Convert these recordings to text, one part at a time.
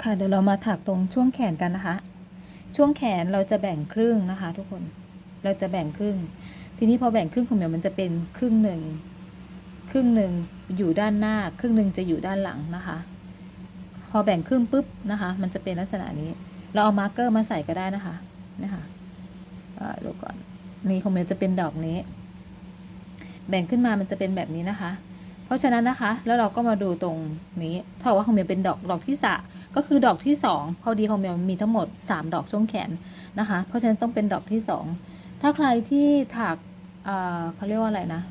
ค่ะเดี๋ยวเรามาถักตรงช่วงแขนกันนะคะ ช่วงแขนเราจะแบ่งครึ่งนะคะ ทุกคนเราจะแบ่งครึ่ง ทีนี้พอแบ่งครึ่งของเหมียวมันจะเป็นครึ่งหนึ่งครึ่งหนึ่งอยู่ด้านหน้า ครึ่งหนึ่งจะอยู่ด้านหลังนะคะ พอแบ่งครึ่งปุ๊บนะคะ มันจะเป็นลักษณะนี้ เราเอามาร์กเกอร์มาใส่ก็ได้นะคะนะคะอ่าดูก่อนนี่ของเหมียวจะเป็นดอกนี้ แบ่งขึ้นมามันจะเป็นแบบนี้นะคะ เพราะฉะนั้นนะคะ แล้วเราก็มาดูตรงนี้ถ้าว่าของเมียเป็นดอกดอกที่สะ ก็คือดอกที่สองพอดีของเมียมีทั้งหมด 3 ดอกช่วงแขนนะคะ เพราะฉะนั้นต้องเป็นดอกที่สองถ้าใครที่ถักเเขาเรียกว่าอะไรนะ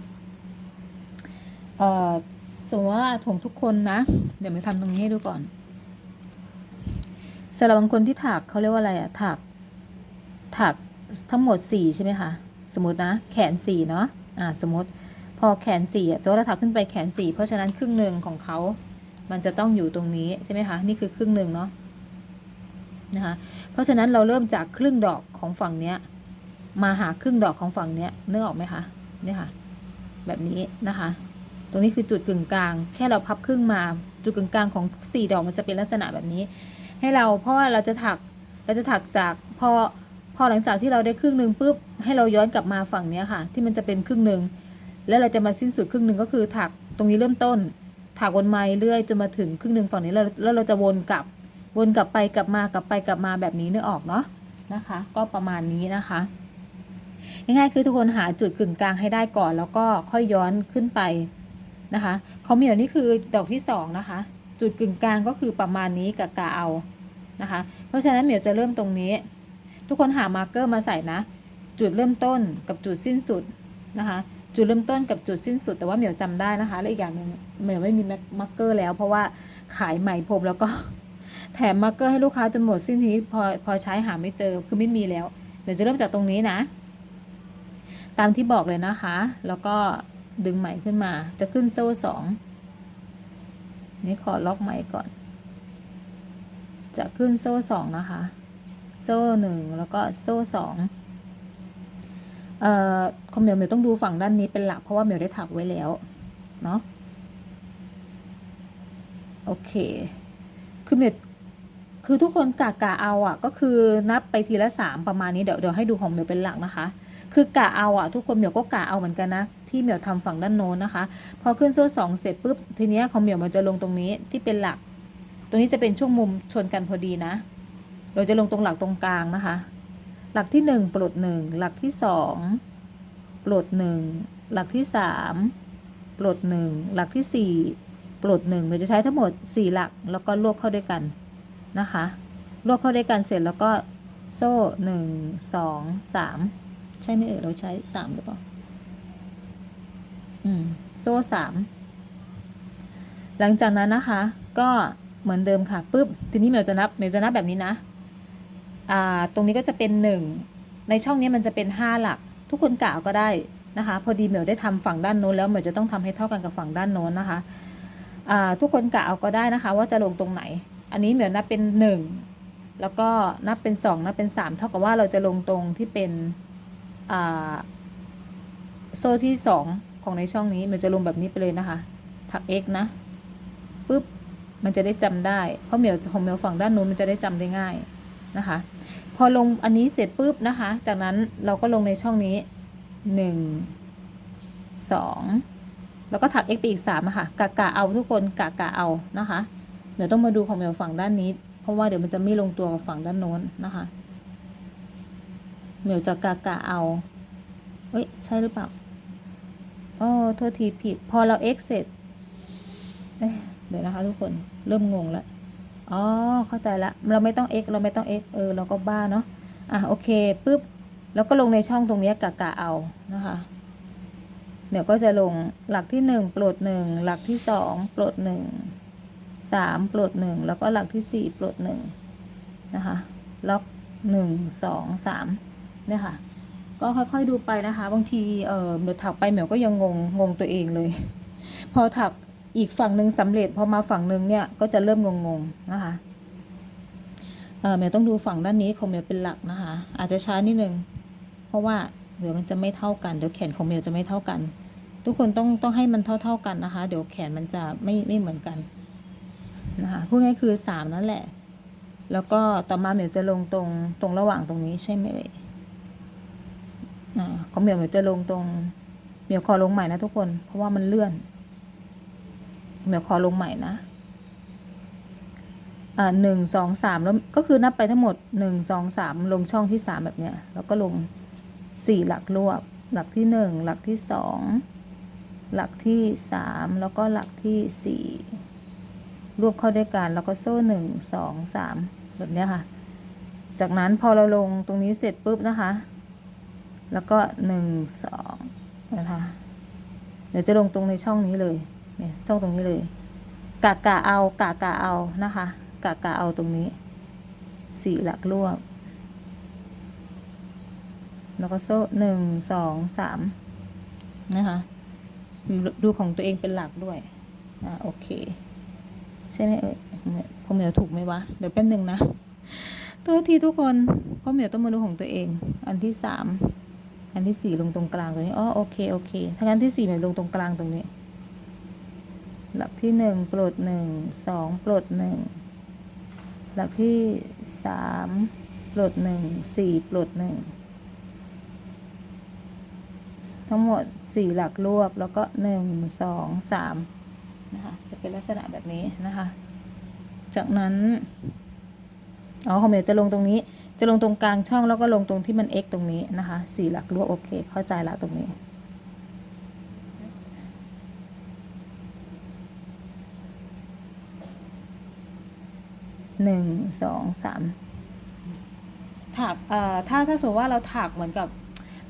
สมมติว่าถงทุกคนนะ เดี๋ยวมาทำตรงนี้ดูก่อนสำหรับบางคนที่ถักเขาเรียกว่าอะไรอะถักถักทั้งหมดสี่ใช่ไหมคะสมมตินะ แขนสี่เนาะอ่าสมมติพอแขนสี่อะสมมติเราถักขึ้นไปแขนสี่เพราะฉะนั้นครึ่งหนึ่งของเขา มันจะต้องอยู่ตรงนี้ใช่ไหมคะ นี่คือครึ่งหนึ่งเนาะนะคะ เพราะฉะนั้นเราเริ่มจากครึ่งดอกของฝั่งเนี้ย มาหาครึ่งดอกของฝั่งเนี้ยนึกออกไหมคะเนี่ยค่ะ แบบนี้นะคะ ตรงนี้คือจุดกึ่งกลาง แค่เราพับครึ่งมา จุดกึ่งกลางของสี่ดอกมันจะเป็นลักษณะแบบนี้ ให้เราเพราะว่าเราจะถักเราจะถักจากพอพอหลังจากที่เราได้ครึ่งหนึ่งปุ๊บให้เราย้อนกลับมาฝั่งเนี้ยค่ะ ที่มันจะเป็นครึ่งหนึ่งแล้วเราจะมาสิ้นสุดครึ่งหนึ่งก็คือถักตรงนี้เริ่มต้น ถักวนไม้เรื่อยจนมาถึงครึ่งหนึ่งฝั่งนี้แล้วแล้วเราจะวนกลับ วนกลับไปกลับมากลับไปกลับมาแบบนี้นึกออกเนาะนะคะ ก็ประมาณนี้นะคะง่ายๆคือทุกคนหาจุดกึ่งกลางให้ได้ก่อนแล้วก็ค่อยย้อนขึ้นไปนะคะเขามีอยู่นี่คือดอกที่สองนะคะ จุดกึ่งกลางก็คือประมาณนี้กับกาเอานะคะ เพราะฉะนั้นเหมียวจะเริ่มตรงนี้ ทุกคนหามาร์กเกอร์มาใส่นะ จุดเริ่มต้นกับจุดสิ้นสุดนะคะ จุดเริ่มต้นกับจุดสิ้นสุดแต่ว่าเหมียวจำได้นะคะ และอีกอย่างหนึ่งเหมียวไม่มีมาร์กเกอร์แล้วเพราะว่าขายใหม่ผมแล้วก็แถมมาร์กเกอร์ให้ลูกค้าจนหมดสิ้นทีพอพอใช้หาไม่เจอคือไม่มีแล้วเดี๋ยวจะเริ่มจากตรงนี้นะ ตามที่บอกเลยนะคะ แล้วก็ดึงไหมขึ้นมา จะขึ้นโซ่สองนี่ขอล็อกไหมก่อน จะขึ้นโซ่สองนะคะ โซ่หนึ่งแล้วก็โซ่สอง เอ่อคอมเมลเมลต้องดูฝั่งด้านนี้เป็นหลักเพราะว่าเมลได้ถักไว้แล้วเนาะโอเคคือเมลคือทุกคนกะกะเอาอะ ก็คือนับไปทีละสามประมาณนี้เดี๋ยวเดี๋ยวให้ดูของเมลเป็นหลักนะคะ คือกะเอาอะ ทุกคนเมลก็กะเอาเหมือนกันนะที่เมลทำฝั่งด้านโน้นนะคะ พอขึ้นโซ่สองเสร็จปุ๊บทีเนี้ยของเมลมันจะลงตรงนี้ที่เป็นหลัก ตรงนี้จะเป็นช่วงมุมชนกันพอดีนะ เราจะลงตรงหลักตรงกลางนะคะ หลักที่หนึ่งปลดหนึ่งหลักที่สองปลดหนึ่งหลักที่สามปลดหนึ่งหลักที่สี่ปลดหนึ่งเราจะใช้ทั้งหมดสี่หลักแล้วก็รวบเข้าด้วยกันนะคะรวบเข้าด้วยกันเสร็จแล้วก็โซ่หนึ่งสองสามใช่ไหมเอ่ยเราใช้สามหรือเปล่าอืมโซ่สามหลังจากนั้นนะคะ ก็เหมือนเดิมค่ะปุ๊บทีนี้เมลจะนับเมลจะนับแบบนี้นะ ตรงนี้ก็จะเป็นหนึ่งในช่องนี้มันจะเป็นห้าหลัก ทุกคนกะเอาก็ได้นะคะ พอดีเหมียวได้ทำฝั่งด้านโน้นแล้วเหมียวจะต้องทำให้เท่ากันกับฝั่งด้านโน้นนะคะทุกคนกะเอาก็ได้นะคะ ว่าจะลงตรงไหน อันนี้เหมียวนับเป็นหนึ่งแล้วก็นับเป็นสองนับเป็นสามเท่ากับว่าเราจะลงตรงที่เป็นโซ่ที่สองของในช่องนี้เหมียวจะลงแบบนี้ไปเลยนะคะ ถัก x นะปุ๊บมันจะได้จำได้ เพราะเหมียวของเหมียวฝั่งด้านโน้นมันจะได้จำได้ง่ายนะคะ อลงอันนี้เสร็จปุ๊บนะคะ จากนั้นเราก็ลงในช่องนี้หนึ่งสองแล้วก็ถัก x ไปอีกสามอะค่ะกะกะเอาทุกคนกะกะเอานะคะ เดี๋ยวต้องมาดูของเหมียวฝั่งด้านนี้ เพราะว่าเดี๋ยวมันจะไม่ลงตัวกับฝั่งด้านโน้นนะคะเหมียวจะกะกะเอาเอ้ยใช่หรือเปล่าอ๋อโทษทีผิด พอเรา x เสร็จเเดี๋ยวนะคะทุกคนเริ่มงงแล้ว อ๋อ เข้าใจละ เราไม่ต้อง x เราไม่ต้อง x เออ เราก็บ้าเนาะ อะ โอเคปุ๊บ แล้วก็ลงในช่องตรงนี้กะกะเอานะคะ เดี๋ยวก็จะลงหลักที่หนึ่งปลดหนึ่งหลักที่สองปลดหนึ่งสามปลดหนึ่งแล้วก็หลักที่สี่ปลดหนึ่งนะคะ ล็อกหนึ่งสองสามเนี่ยค่ะ ก็ค่อยๆดูไปนะคะ บางที เออเดี๋ยวถักไปเหมียวก็ยังงงงงตัวเองเลย พอถัก อีกฝั่งหนึ่งสำเร็จพอมาฝั่งหนึ่งเนี่ยก็จะเริ่มงงๆนะคะเออเมลต้องดูฝั่งด้านนี้ของเมลเป็นหลักนะคะ อาจจะช้านิดนึงเพราะว่าเดี๋ยวมันจะไม่เท่ากันเดี๋ยวแขนของเมลจะไม่เท่ากัน ทุกคนต้องต้องให้มันเท่า ๆกันนะคะ เดี๋ยวแขนมันจะไม่ไม่เหมือนกันนะคะพูดง่ายคือสามนั่นแหละ แล้วก็ต่อมาเมียวจะลงตรงตรงระหว่างตรงนี้ใช่ไหมเอ่ยอ่าของเมียวเมียวจะลงตรงเมียวขอลงใหม่นะทุกคนเพราะว่ามันเลื่อน เหมียวขอลงใหม่นะอ่าหนึ่งสองสามแล้วก็คือนับไปทั้งหมดหนึ่งสองสามลงช่องที่สามแบบเนี้ยแล้วก็ลงสี่หลักรวบ หลักที่หนึ่งหลักที่สองหลักที่สามแล้วก็หลักที่สี่รวบเข้าด้วยกันแล้วก็โซ่หนึ่งสองสามแบบเนี้ยค่ะ จากนั้นพอเราลงตรงนี้เสร็จปุ๊บนะคะ แล้วก็หนึ่งสองนะคะ เดี๋ยวจะลงตรงในช่องนี้เลย เนี่ยช่องตรงนี้เลยกะกะเอากะกะเอานะคะกะกะเอาตรงนี้สี่หลักรวบแล้วก็โซ่หนึ่งสองสามนะคะดูของตัวเองเป็นหลักด้วย อ่าโอเค ใช่ไหมเอ่ยผมเหมียวถูกไหมวะ เดี๋ยวแป๊บหนึ่งนะโทษทีทุกคนพราะเหมียวต้องมาดูของตัวเอง อันที่สามอันที่สี่ลงตรงกลางตรงนี้อ๋อโอเคโอเคถ้างั้นที่สี่เหมียลงตรงกลางตรงนี้ หลักที่หนึ่งปลดหนึ่งสองปลดหนึ่งหลักที่สามปลดหนึ่งสี่ปลดหนึ่งทั้งหมดสี่หลักรวบแล้วก็หนึ่งสองสามนะคะจะเป็นลักษณะแบบนี้นะคะ จากนั้นอ๋อของเมียวจะลงตรงนี้ จะลงตรงกลางช่องแล้วก็ลงตรงที่มัน x ตรงนี้นะคะสี่หลักรวบโอเค เข้าใจละตรงนี้ หนึ่งสองสามถักเอ่อถ้าถ้าสมมติว่าเราถักเหมือนกับ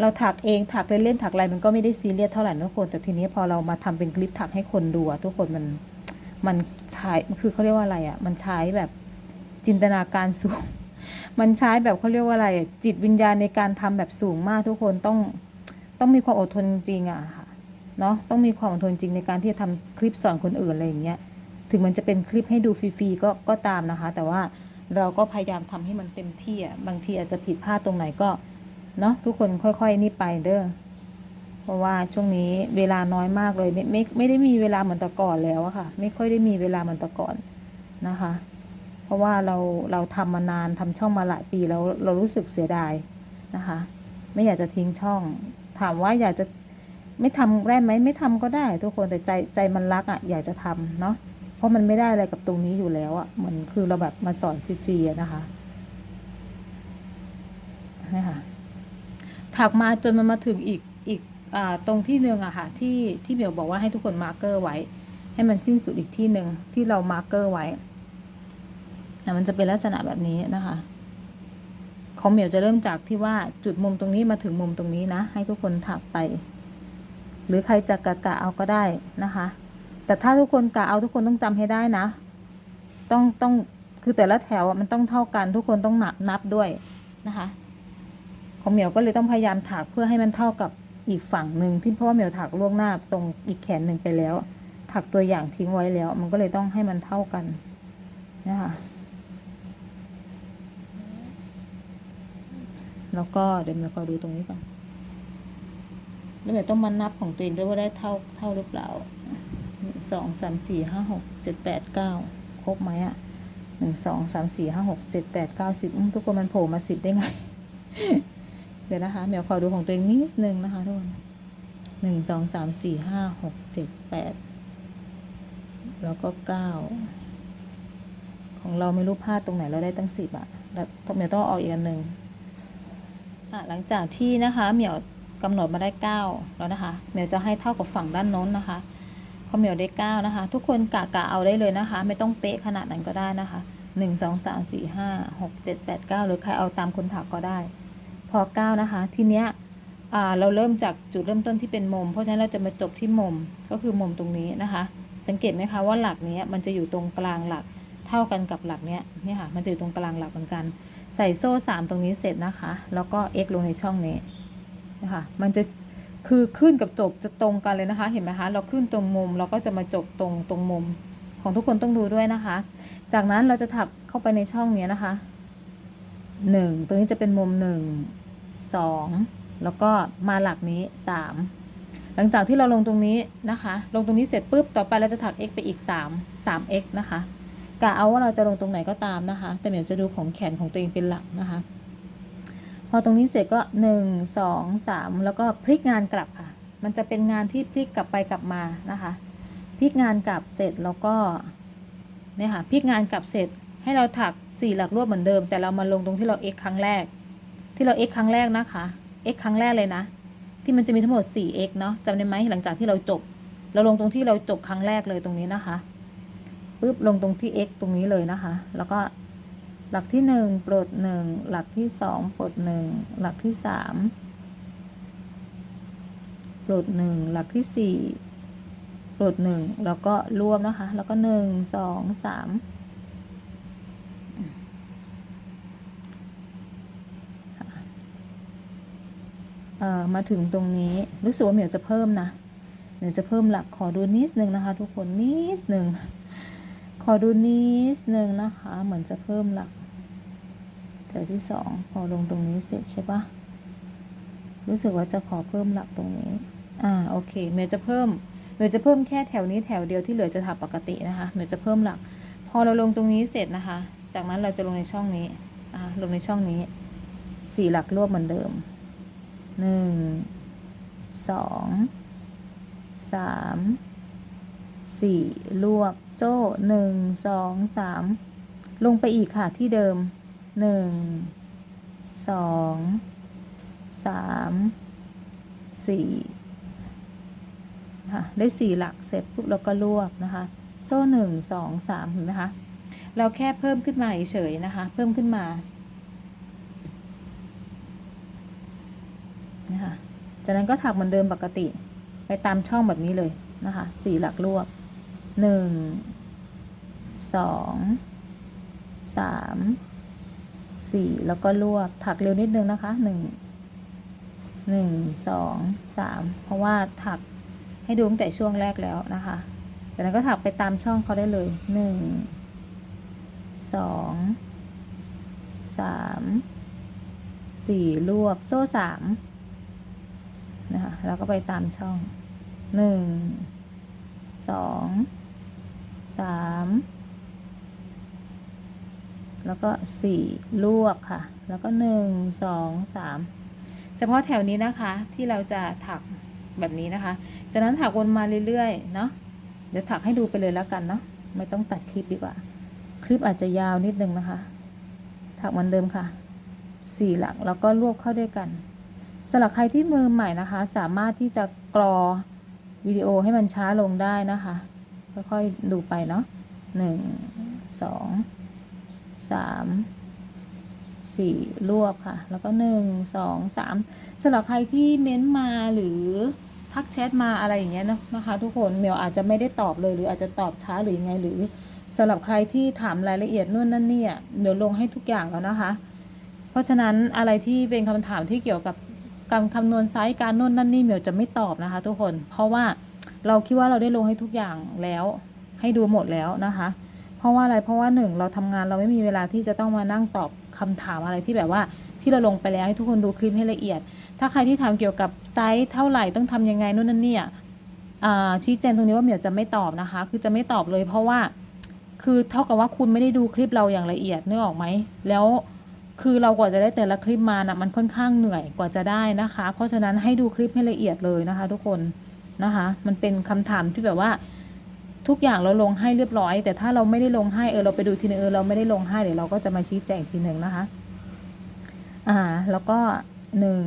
เราถักเองถักเล่นๆถักอะไรมันก็ไม่ได้ซีเรียสเท่าไหร่นะทุกคน แต่ทีนี้พอเรามาทำเป็นคลิปถักให้คนดูทุกคนมันมันใช้คือเขาเรียกว่าอะไรอะมันใช้แบบจินตนาการสูง มันใช้แบบเขาเรียกว่าอะไร จิตวิญญาณในการทำแบบสูงมากทุกคนต้องต้องมีความอดทนจริงอะค่ะเนาะต้องมีความอดทนจริงในการที่จะทำคลิปสอนคนอื่นอะไรอย่างเงี้ย ถึงมันจะเป็นคลิปให้ดูฟรีๆก็ก็ตามนะคะ แต่ว่าเราก็พยายามทำให้มันเต็มที่อะบางทีอาจจะผิดพลาดตรงไหนก็เนาะทุกคนค่อยๆนี่ไปเด้อเพราะว่าช่วงนี้เวลาน้อยมากเลยไม่ไม่ไม่ได้มีเวลาเหมือนแต่ก่อนแล้วอะค่ะ ไม่ค่อยได้มีเวลาเหมือนแต่ก่อนนะคะ เพราะว่าเราเราทำมานานทำช่องมาหลายปีแล้วเรารู้สึกเสียดายนะคะ ไม่อยากจะทิ้งช่อง ถามว่าอยากจะไม่ทำได้ไหมไม่ทำก็ได้ ทุกคนแต่ใจใจมันรักอะอยากจะทำเนาะ เพราะมันไม่ได้อะไรกับตรงนี้อยู่แล้วอะ่ะเหมือนคือเราแบบมาสอนฟรีๆนะคะนี่ค่ะถักมาจนมันมาถึงอีกอีกอ่าตรงที่หนึ่งอะค่ะที่ที่เบียวบอกว่าให้ทุกคนมาร์กเกอร์ไว้ ให้มันสิ้นสุดอีกที่หนึ่งที่เรามาร์กเกอร์ไว้อ่มันจะเป็นลักษณะแบบนี้นะคะของเหมียวจะเริ่มจากที่ว่าจุดมุมตรงนี้มาถึงมุมตรงนี้นะ ให้ทุกคนถักไป หรือใครจะกะกะเอาก็ได้นะคะ แต่ถ้าทุกคนกะเอาทุกคนต้องจำให้ได้นะ ต้องต้องคือแต่ละแถวมันต้องเท่ากันทุกคนต้องนับนับด้วยนะคะ ของเหมียวก็เลยต้องพยายามถักเพื่อให้มันเท่ากับอีกฝั่งหนึ่งที่เพราะว่าเหมียวถักล่วงหน้าตรงอีกแขนหนึ่งไปแล้ว ถักตัวอย่างทิ้งไว้แล้ว มันก็เลยต้องให้มันเท่ากันนะคะแล้วก็เดี๋ยวเหมียวขอดูตรงนี้ก่อน แล้วเหมียวต้องมานับของตัวเองด้วยว่าได้เท่าเท่าหรือเปล่า หนึ่งสองสามสี่ห้าหกเจ็ดแปดเก้าครบไหมอะหนึ่งสองสามสี่ห้าหกเจ็ดแปดเก้าสิบทุกคนมันโผล่มาสิบได้ไง เดี๋ยวนะคะเดี๋ยวขอดูของตัวเองนิดนึงนะคะทุกคนหนึ่งสองสามสี่ห้าหกเจ็ดแปดแล้วก็เก้าของเราไม่รู้พลาดตรงไหนเราได้ตั้งสิบอะแล้วเหมียวต้องเอาอีกอันหนึ่งอะหลังจากที่นะคะเหมียวกำหนดมาได้เก้าแล้วนะคะเหมียวจะให้เท่ากับฝั่งด้านโน้นนะคะ ข้าวเหนียวได้เก้านะคะ ทุกคนกะกะเอาได้เลยนะคะ ไม่ต้องเป๊ะขนาดนั้นก็ได้นะคะหนึ่งสองสามสี่ห้าหกเจ็ดแปดเก้าหรือใครเอาตามคนถักก็ได้ พอเก้านะคะ ทีเนี้ยเราเริ่มจากจุดเริ่มต้นที่เป็นมุม เพราะฉะนั้นเราจะมาจบที่มุมก็คือมุมตรงนี้นะคะ สังเกตไหมคะว่าหลักเนี้ยมันจะอยู่ตรงกลางหลักเท่ากันกับหลักเนี้ยนี่ค่ะ มันจะอยู่ตรงกลางหลักเหมือนกัน ใส่โซ่สามตรงนี้เสร็จนะคะ แล้วก็ x ลงในช่องนี้นะคะ มันจะ คือขึ้นกับจบจะตรงกันเลยนะคะ เห็นไหมคะ เราขึ้นตรงมุมเราก็จะมาจบตรงตรงมุมของทุกคนต้องดูด้วยนะคะ จากนั้นเราจะถักเข้าไปในช่องนี้นะคะหนึ่งตรงนี้จะเป็นมุมหนึ่งสองแล้วก็มาหลักนี้สามหลังจากที่เราลงตรงนี้นะคะ ลงตรงนี้เสร็จปุ๊บต่อไปเราจะถัก x ไปอีกสามสาม x นะคะกะเอาว่าเราจะลงตรงไหนก็ตามนะคะ แต่เหมียวจะดูของแขนของตัวเองเป็นหลักนะคะ พอตรงนี้เสร็จก็หนึ่งสองสามแล้วก็พลิกงานกลับค่ะ มันจะเป็นงานที่พลิกกลับไปกลับมานะคะ พลิกงานกลับเสร็จแล้วก็เนี่ยค่ะพลิกงานกลับเสร็จให้เราถักสี่หลักรวบเหมือนเดิม แต่เรามาลงตรงที่เรา x ครั้งแรก ที่เรา x ครั้งแรกนะคะ x ครั้งแรกเลยนะ ที่มันจะมีทั้งหมด 4x เนาะจำได้ไหมหลังจากที่เราจบ เราลงตรงที่เราจบครั้งแรกเลยตรงนี้นะคะปุ๊บลงตรงที่ x ตรงนี้เลยนะคะ แล้วก็ หลักที่หนึ่งปลดหนึ่งหลักที่สองปลดหนึ่งหลักที่สามปลดหนึ่งหลักที่สี่ปลดหนึ่งแล้วก็รวมนะคะ แล้วก็หนึ่งสองสามเอ่อมาถึงตรงนี้รู้สึกว่าเหมียวจะเพิ่มนะเดี๋ยวจะเพิ่มหลักขอดูนิดนึงนะคะ ทุกคนนิดนึงขอดูนิดนึงนะคะ เหมือนจะเพิ่มหลัก แถวที่สองพอลงตรงนี้เสร็จใช่ปะรู้สึกว่าจะขอเพิ่มหลักตรงนี้ อ่าโอเคเมย์จะเพิ่มเมย์จะเพิ่มแค่แถวนี้แถวเดียวที่เหลือจะถักปกตินะคะเมย์จะเพิ่มหลัก พอเราลงตรงนี้เสร็จนะคะ จากนั้นเราจะลงในช่องนี้อ่าลงในช่องนี้สี่หลักรวบเหมือนเดิมหนึ่งสองสามสี่รวบโซ่หนึ่งสองสามลงไปอีกค่ะที่เดิม หนึ่งสองสามสี่ค่ะได้สี่หลักเสร็จปุ๊บเราก็รวบนะคะ โซ่หนึ่งสองสามเห็นไหมคะ เราแค่เพิ่มขึ้นมาเฉยๆนะคะ เพิ่มขึ้นมานะคะจากนั้นก็ถักเหมือนเดิมปกติ ไปตามช่องแบบนี้เลยนะคะสี่หลักรวบหนึ่งสองสาม สี่แล้วก็รวบถักเร็วนิดนึงนะคะหนึ่งหนึ่งสองสามเพราะว่าถักให้ดูตั้งแต่ช่วงแรกแล้วนะคะจากนั้นก็ถักไปตามช่องเขาได้เลยหนึ่งสองสามสี่รวบโซ่สามนะคะแล้วก็ไปตามช่องหนึ่งสองสาม แล้วก็สี่ลวกค่ะ แล้วก็หนึ่งสองสามเฉพาะแถวนี้นะคะที่เราจะถักแบบนี้นะคะ จากนั้นถักวนมาเรื่อยๆ เนาะเดี๋ยวถักให้ดูไปเลยแล้วกันเนาะไม่ต้องตัดคลิปดีกว่า คลิปอาจจะยาวนิดนึงนะคะ ถักเหมือนเดิมค่ะสี่หลักแล้วก็รวบเข้าด้วยกันสำหรับใครที่มือใหม่นะคะ สามารถที่จะกรอวิดีโอให้มันช้าลงได้นะคะ ค่อยๆดูไปเนาะหนึ่งสอง สามสี่รวบค่ะ แล้วก็หนึ่งสองสามสำหรับใครที่เม้นมาหรือทักแชทมาอะไรอย่างเงี้ยนะคะทุกคนเมลอาจจะไม่ได้ตอบเลยหรืออาจจะตอบช้าหรือยังไงหรือสำหรับใครที่ถามรายละเอียดนู่นนั่นนี่เดี๋ยวลงให้ทุกอย่างแล้วนะคะ เพราะฉะนั้นอะไรที่เป็นคำถามที่เกี่ยวกับการคำนวณไซส์การโน่นนั่นนี่เหมียวจะไม่ตอบนะคะ ทุกคนเพราะว่าเราคิดว่าเราได้ลงให้ทุกอย่างแล้ว ให้ดูหมดแล้วนะคะ เพราะว่าอะไรเพราะว่าหนึ่งเราทำงานเราไม่มีเวลาที่จะต้องมานั่งตอบคำถามอะไรที่แบบว่าที่เราลงไปแล้วให้ทุกคนดูคลิปให้ละเอียด ถ้าใครที่ถามเกี่ยวกับไซส์เท่าไหร่ต้องทำยังไงนู่นนั่นนี่อะชี้แจงตรงนี้ว่าเหมียวจะไม่ตอบนะคะ คือจะไม่ตอบเลยเพราะว่าคือเท่ากับว่าคุณไม่ได้ดูคลิปเราอย่างละเอียดนึกออกไหมแล้วคือเรากว่าจะได้แต่ละคลิปมานะมันค่อนข้างเหนื่อยกว่าจะได้นะคะ เพราะฉะนั้นให้ดูคลิปให้ละเอียดเลยนะคะ ทุกคนนะคะ มันเป็นคำถามที่แบบว่า ทุกอย่างเราลงให้เรียบร้อย แต่ถ้าเราไม่ได้ลงให้เออเราไปดูทีนึงเออเราไม่ได้ลงให้เดี๋ยวเราก็จะมาชี้แจงทีหนึ่งนะคะอ่าแล้วก็หนึ่ง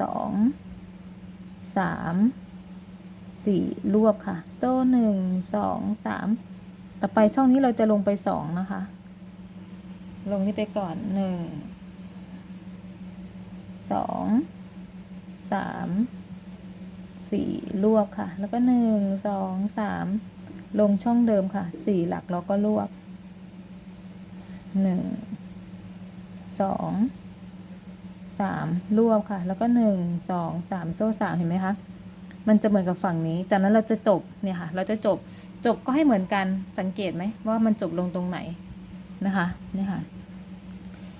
สองสามสี่รวบค่ะ โซ่หนึ่งสองสามต่อไปช่องนี้เราจะลงไปสองนะคะ ลงนี่ไปก่อนหนึ่งสองสามสี่รวบค่ะ แล้วก็หนึ่งสองสาม ลงช่องเดิมค่ะสี่หลักแล้วก็รวบหนึ่งสองสามรวบค่ะ แล้วก็หนึ่งสองสามโซ่สามเห็นไหมคะมันจะเหมือนกับฝั่งนี้ จากนั้นเราจะจบเนี่ยค่ะ เราจะจบจบก็ให้เหมือนกันสังเกตไหมว่ามันจบลงตรงไหนนะคะเนี่ยค่ะ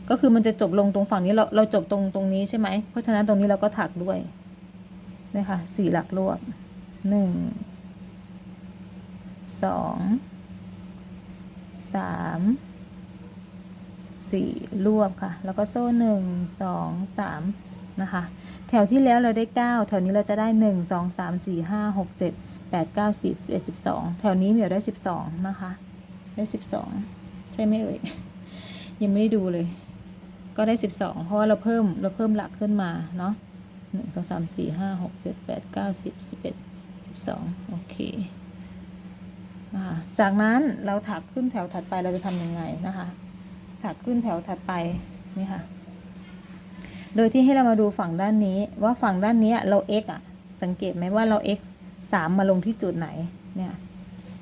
ก็คือมันจะจบลงตรงฝั่งนี้เราเราจบตรงตรงนี้ใช่ไหมเพราะฉะนั้นตรงนี้เราก็ถักด้วยนะคะสี่หลักรวบหนึ่ง สองสามสี่รวบค่ะ แล้วก็โซ่หนึ่งสองสามนะคะ แถวที่แล้วเราได้เก้าแถวนี้เราจะได้หนึ่งสองสามสี่ห้าหกเจ็ดแปดเก้าสิบสิบเอ็ดสิบสองแถวนี้เหมียวได้สิบสองนะคะ ได้สิบสองใช่ไหมเอ่ย ยังไม่ได้ดูเลย ก็ได้สิบสองเพราะว่าเราเพิ่มเราเพิ่มหลักขึ้นมาเนาะหนึ่งสองสามสี่ห้าหกเจ็ดแปดเก้าสิบสิบเอ็ดสิบสองโอเค นะคะจากนั้นเราถักขึ้นแถวถัดไปเราจะทำยังไงนะคะ ถักขึ้นแถวถัดไปนี่ค่ะ โดยที่ให้เรามาดูฝั่งด้านนี้ว่าฝั่งด้านนี้เรา x อะ สังเกตไหมว่าเรา x สามมาลงที่จุดไหนเนี่ย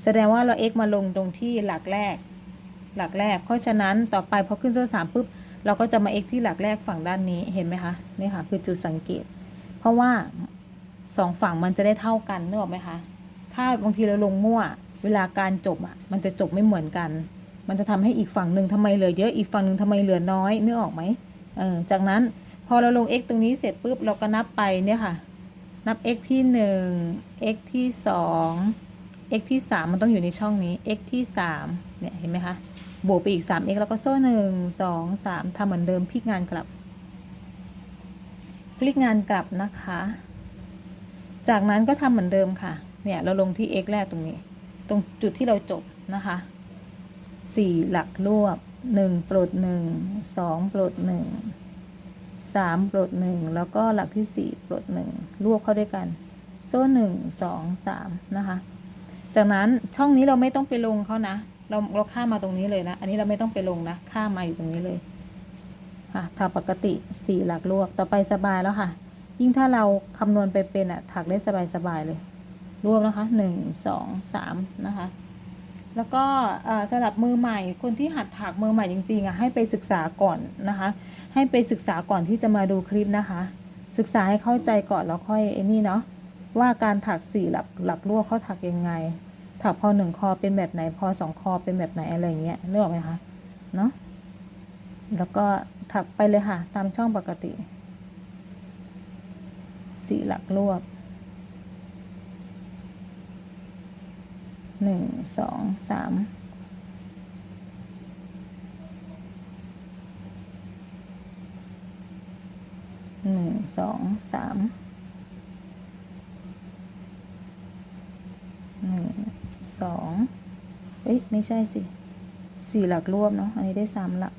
แสดงว่าเรา x มาลงตรงที่หลักแรก หลักแรก เพราะฉะนั้นต่อไปพอขึ้นโซ่สามปุ๊บเราก็จะมา x ที่หลักแรกฝั่งด้านนี้เห็นไหมคะนี่ค่ะคือจุดสังเกต เพราะว่าสองฝั่งมันจะได้เท่ากันนึกออกไหมคะถ้าบางทีเราลงมั่ว เวลาการจบอะมันจะจบไม่เหมือนกัน มันจะทำให้อีกฝั่งหนึ่งทำไมเหลือเยอะอีกฝั่งหนึ่งทำไมเหลือน้อยนึกออกไหมเออจากนั้นพอเราลง x ตรงนี้เสร็จปุ๊บเราก็นับไปเนี่ยค่ะ นับ x ที่หนึ่ง x ที่สอง x ที่สามมันต้องอยู่ในช่องนี้ x ที่สามเนี่ยเห็นไหมคะ บวกไปอีก 3x แล้วก็โซ่หนึ่งสองสามทำเหมือนเดิมพลิกงานกลับ พลิกงานกลับนะคะ จากนั้นก็ทำเหมือนเดิมค่ะ เนี่ยเราลงที่ x แรกตรงนี้ ตรงจุดที่เราจบนะคะสี่หลักรวบหนึ่งปลดหนึ่งสองปลดหนึ่งสามปลดหนึ่งแล้วก็หลักที่สี่ปลดหนึ่งรวบเข้าด้วยกัน โซ่หนึ่งสองสามนะคะ จากนั้นช่องนี้เราไม่ต้องไปลงเขานะ เราเราข้ามมาตรงนี้เลยนะ อันนี้เราไม่ต้องไปลงนะ ข้ามมาอยู่ตรงนี้เลยค่ะถักปกติสี่หลักรวบ ต่อไปสบายแล้วค่ะ ยิ่งถ้าเราคำนวณไปเป็นอะถักได้สบายสบายๆเลย รวบนะคะหนึ่งสองสามนะคะ แล้วก็เอ่อสำหรับมือใหม่คนที่หัดถักมือใหม่จริงๆอะให้ไปศึกษาก่อนนะคะ ให้ไปศึกษาก่อนที่จะมาดูคลิปนะคะ ศึกษาให้เข้าใจก่อนแล้วค่อยไอ้นี่เนาะว่าการถักสี่หลักหลักลวเขาถักยังไง ถักพอหนึ่งคอเป็นแบบไหนพอสองคอเป็นแบบไหนอะไรอย่างเงี้ยนึกออกไหมคะเนาะแล้วก็ถักไปเลยค่ะ ตามช่องปกติ สี่หลักลวก หนึ่งสองสามหนึ่งสองสามหนึ่งสองเอ้ยไม่ใช่สิสี่หลักรวบเนาะอันนี้ได้สามหลัก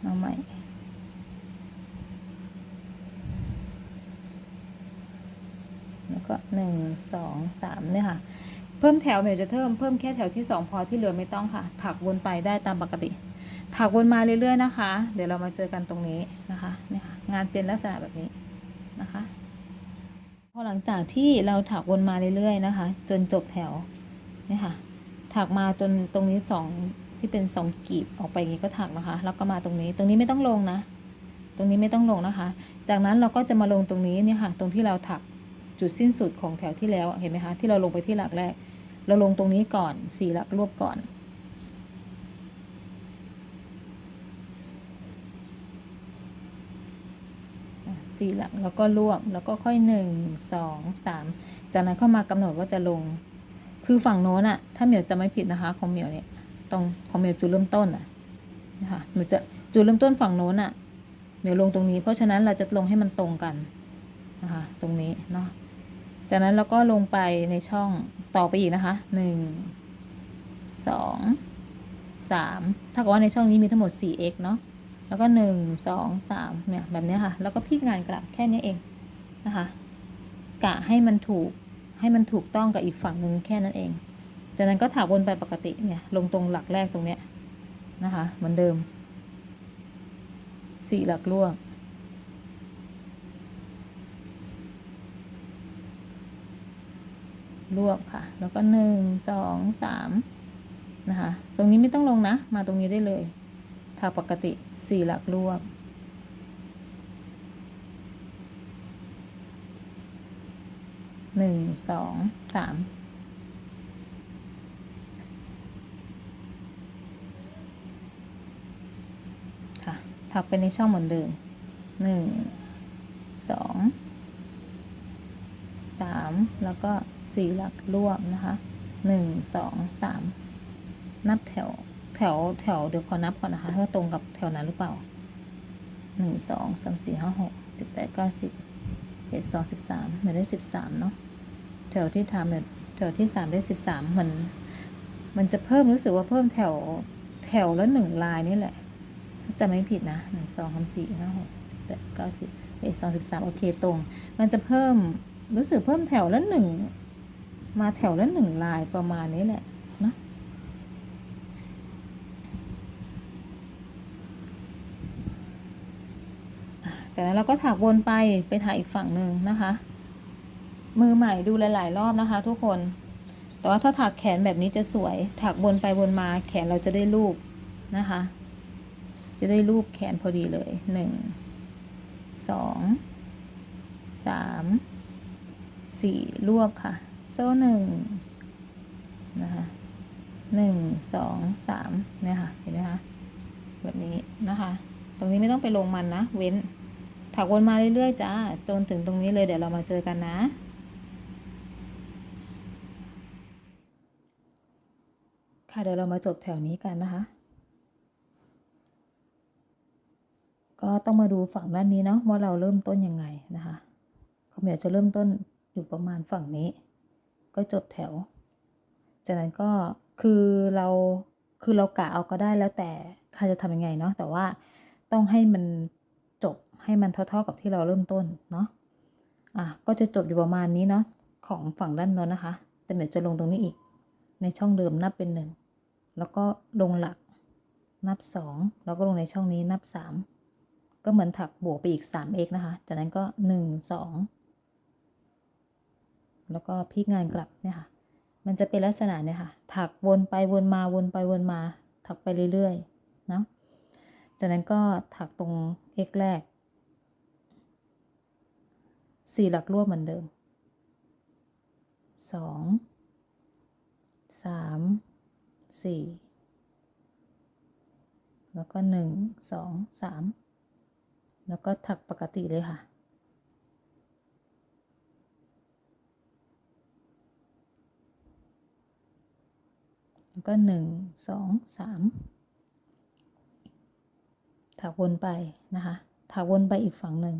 เอาใหม่ แล้ว ก็หนึ่งสองสามเนี่ยค่ะ เพิ่มแถวเหมียวจะเพิ่มเพิ่มแค่แถวที่สองพอที่เหลือไม่ต้องค่ะ ถักวนไปได้ตามปกติ ถักวนมาเรื่อยๆนะคะ เดี๋ยวเรามาเจอกันตรงนี้นะคะเนี่ยค่ะงานเป็นลักษณะแบบนี้นะคะ พอหลังจากที่เราถักวนมาเรื่อยๆนะคะ จนจบแถวเนี่ยค่ะ ถักมาจนตรงนี้สองที่เป็นสองกีบออกไปอย่างนี้ก็ถักนะคะ แล้วก็มาตรงนี้ ตรงนี้ไม่ต้องลงนะ ตรงนี้ไม่ต้องลงนะคะ จากนั้นเราก็จะมาลงตรงนี้เนี่ยค่ะ ตรงที่เราถัก จุดสิ้นสุดของแถวที่แล้วเห็นไหมคะที่เราลงไปที่หลักแรก เราลงตรงนี้ก่อนสี่หลักรวบก่อนสี่หลักแล้วก็รวบแล้วก็ค่อยหนึ่งสองสามจากนั้นเข้ามากำหนดว่าจะลง คือฝั่งโน้นอะถ้าเหมียวจะไม่ผิดนะคะของเหมียวเนี่ยตรงของเหมียวจุดเริ่มต้นอะนะคะเหมียวจะจุดเริ่มต้นฝั่งโน้นอะเหมียวลงตรงนี้ เพราะฉะนั้นเราจะลงให้มันตรงกันนะคะตรงนี้เนาะ จากนั้นเราก็ลงไปในช่องต่อไปอีกนะคะหนึ่งสองสามถ้ากับว่าในช่องนี้มีทั้งหมด 4x เนาะแล้วก็หนึ่งสองสามเนี่ยแบบนี้ค่ะ แล้วก็พลิกงานกลับแค่นี้เองนะคะ กะให้มันถูกให้มันถูกต้องกับอีกฝั่งหนึ่งแค่นั้นเอง จากนั้นก็ถักวนไปปกติเนี่ยลงตรงหลักแรกตรงเนี้ยนะคะเหมือนเดิมสี่หลักลวก รวบค่ะ แล้วก็หนึ่งสองสามนะคะ ตรงนี้ไม่ต้องลงนะ มาตรงนี้ได้เลยถ้าปกติสี่หลักรวบ หนึ่งสองสามค่ะถักไปในช่องเหมือนเดิมหนึ่งสองสามแล้วก็ สี่หลักรวบนะคะหนึ่งสองสามนับแถวแถวแถวเดี๋ยวขอนับก่อนนะคะว่าตรงกับแถวนั้นหรือเปล่าหนึ่งสองสามสี่ห้าหกสิบแปดเก้าสิบเอ็ดสองสิบสามเหมือนได้สิบสามเนาะแถวที่ทำเนี่ยแถวที่สามได้สิบสามมัน มันจะเพิ่มรู้สึกว่าเพิ่มแถวแถวละหนึ่งลายนี่แหละจะไม่ผิดนะหนึ่งสองสามสี่ห้าหกแปดเก้าสิบเอ็ดสองสิบสามโอเคตรง มันจะเพิ่มรู้สึกเพิ่มแถวละหนึ่ง มาแถวละหนึ่งลายประมาณนี้แหละนะอะจากนั้นเราก็ถักวนไปไปถ่ายอีกฝั่งหนึ่งนะคะ มือใหม่ดูหลาย ๆ รอบนะคะ ทุกคน แต่ว่าถ้าถักแขนแบบนี้จะสวย ถักวนไปวนมาแขนเราจะได้รูปนะคะ จะได้รูปแขนพอดีเลยหนึ่งสองสามสี่รวบค่ะ โซ่หนึ่งนะคะหนึ่งสองสามเนี่ยค่ะ เห็นไหมคะ แบบนี้นะคะ ตรงนี้ไม่ต้องไปลงมันนะ เว้น ถักวนมาเรื่อยๆจ้า จนถึงตรงนี้เลยเดี๋ยวเรามาเจอกันนะค่ะเดี๋ยวเรามาจบแถวนี้กันนะคะ ก็ต้องมาดูฝั่งด้านนี้เนาะว่าเราเริ่มต้นยังไงนะคะเขาเหมียวจะเริ่มต้นอยู่ประมาณฝั่งนี้ ก็จบแถว จากนั้นก็คือเราคือเรากะเอาก็ได้แล้วแต่ใครจะทำยังไงเนาะแต่ว่าต้องให้มันจบให้มันเท่าๆกับที่เราเริ่มต้นเนาะอะก็จะจบอยู่ประมาณนี้เนาะของฝั่งด้านโน้นนะคะ แต่เหมียวจะลงตรงนี้อีก ในช่องเดิมนับเป็นหนึ่งแล้วก็ลงหลักนับสองแล้วก็ลงในช่องนี้นับสามก็เหมือนถักบวกไปอีก 3x นะคะ จากนั้นก็ 1 2 แล้วก็พลิกงานกลับเนี่ยค่ะ มันจะเป็นลักษณะเนี่ยค่ะ ถักวนไปวนมาวนไปวนมา ถักไปเรื่อยๆเนาะ จากนั้นก็ถักตรง x แรกสี่หลักรวบเหมือนเดิมสองสามสี่แล้วก็หนึ่งสองสามแล้วก็ถักปกติเลยค่ะ แล้วก็หนึ่งสองสามถักวนไปนะคะถักวนไปอีกฝั่งหนึ่ง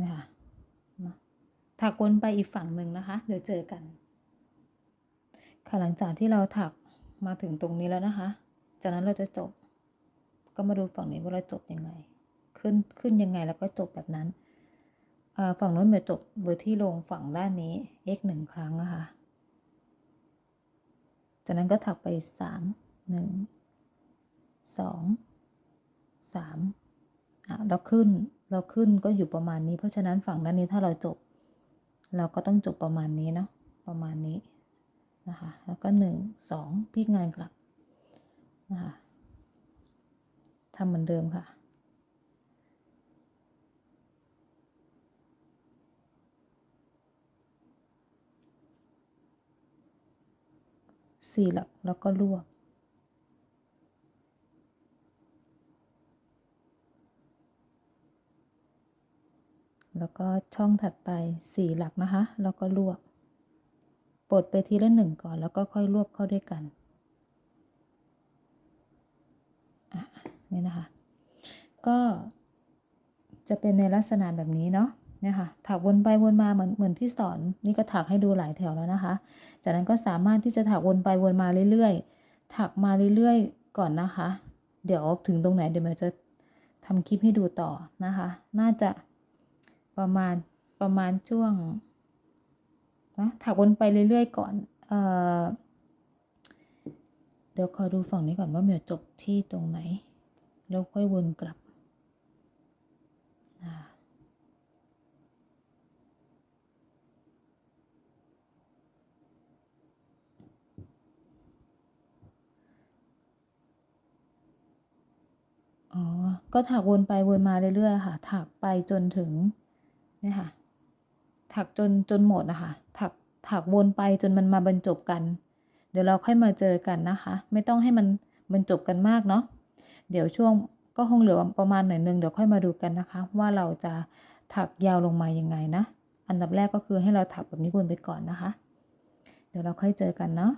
นะคะถักวนไปอีกฝั่งหนึ่งนะคะ เดี๋ยวเจอกัน ค่ะหลังจากที่เราถักมาถึงตรงนี้แล้วนะคะ จากนั้นเราจะจบ ก็มาดูฝั่งนี้ว่าเราจบยังไง ขึ้นขึ้นยังไงแล้วก็จบแบบนั้น ฝั่งนู้นเบอจบเบอร์ที่ลงฝั่งด้านนี้ x หนึ่งครั้งนะคะจากนั้นก็ถักไปสามหนึ่งสองสามอะเราขึ้นเราขึ้นก็อยู่ประมาณนี้ เพราะฉะนั้นฝั่งด้านนี้ถ้าเราจบ เราก็ต้องจบประมาณนี้เนาะประมาณนี้นะคะแล้วก็หนึ่งสองพลิกงานกลับนะคะทำเหมือนเดิมค่ะ สี่หลักแล้วก็รวบแล้วก็ช่องถัดไปสี่หลักนะคะ แล้วก็รวบปลดไปทีละหนึ่งก่อนแล้วก็ค่อยรวบเข้าด้วยกันอะนี่นะคะ ก็จะเป็นในลักษณะแบบนี้เนาะ เนี่ยค่ะถักวนไปวนมาเหมือนเหมือนที่สอนนี่ก็ถักให้ดูหลายแถวแล้วนะคะ จากนั้นก็สามารถที่จะถักวนไปวนมาเรื่อยๆ ถักมาเรื่อยๆ ก่อนนะคะ เดี๋ยวถึงตรงไหนเดี๋ยวเราจะทำคลิปให้ดูต่อนะคะ น่าจะประมาณประมาณช่วงนะถักวนไปเรื่อยๆ ก่อนเอ่อเดี๋ยวขอดูฝั่งนี้ก่อนว่าเมียวจบที่ตรงไหน แล้วค่อยวนกลับอ่าอ๋อ ก็ถักวนไปวนมาเรื่อยๆค่ะ ถักไปจนถึงนี่ค่ะ ถักจนจนหมดนะคะถักถักวนไปจนมันมาบรรจบกัน เดี๋ยวเราค่อยมาเจอกันนะคะ ไม่ต้องให้มันบรรจบกันมากเนาะเดี๋ยวช่วงก็คงเหลือประมาณหน่อยนึงเดี๋ยวค่อยมาดูกันนะคะ ว่าเราจะถักยาวลงมายังไงนะ อันดับแรกก็คือให้เราถักแบบนี้วนไปก่อนนะคะ เดี๋ยวเราค่อยเจอกันเนาะ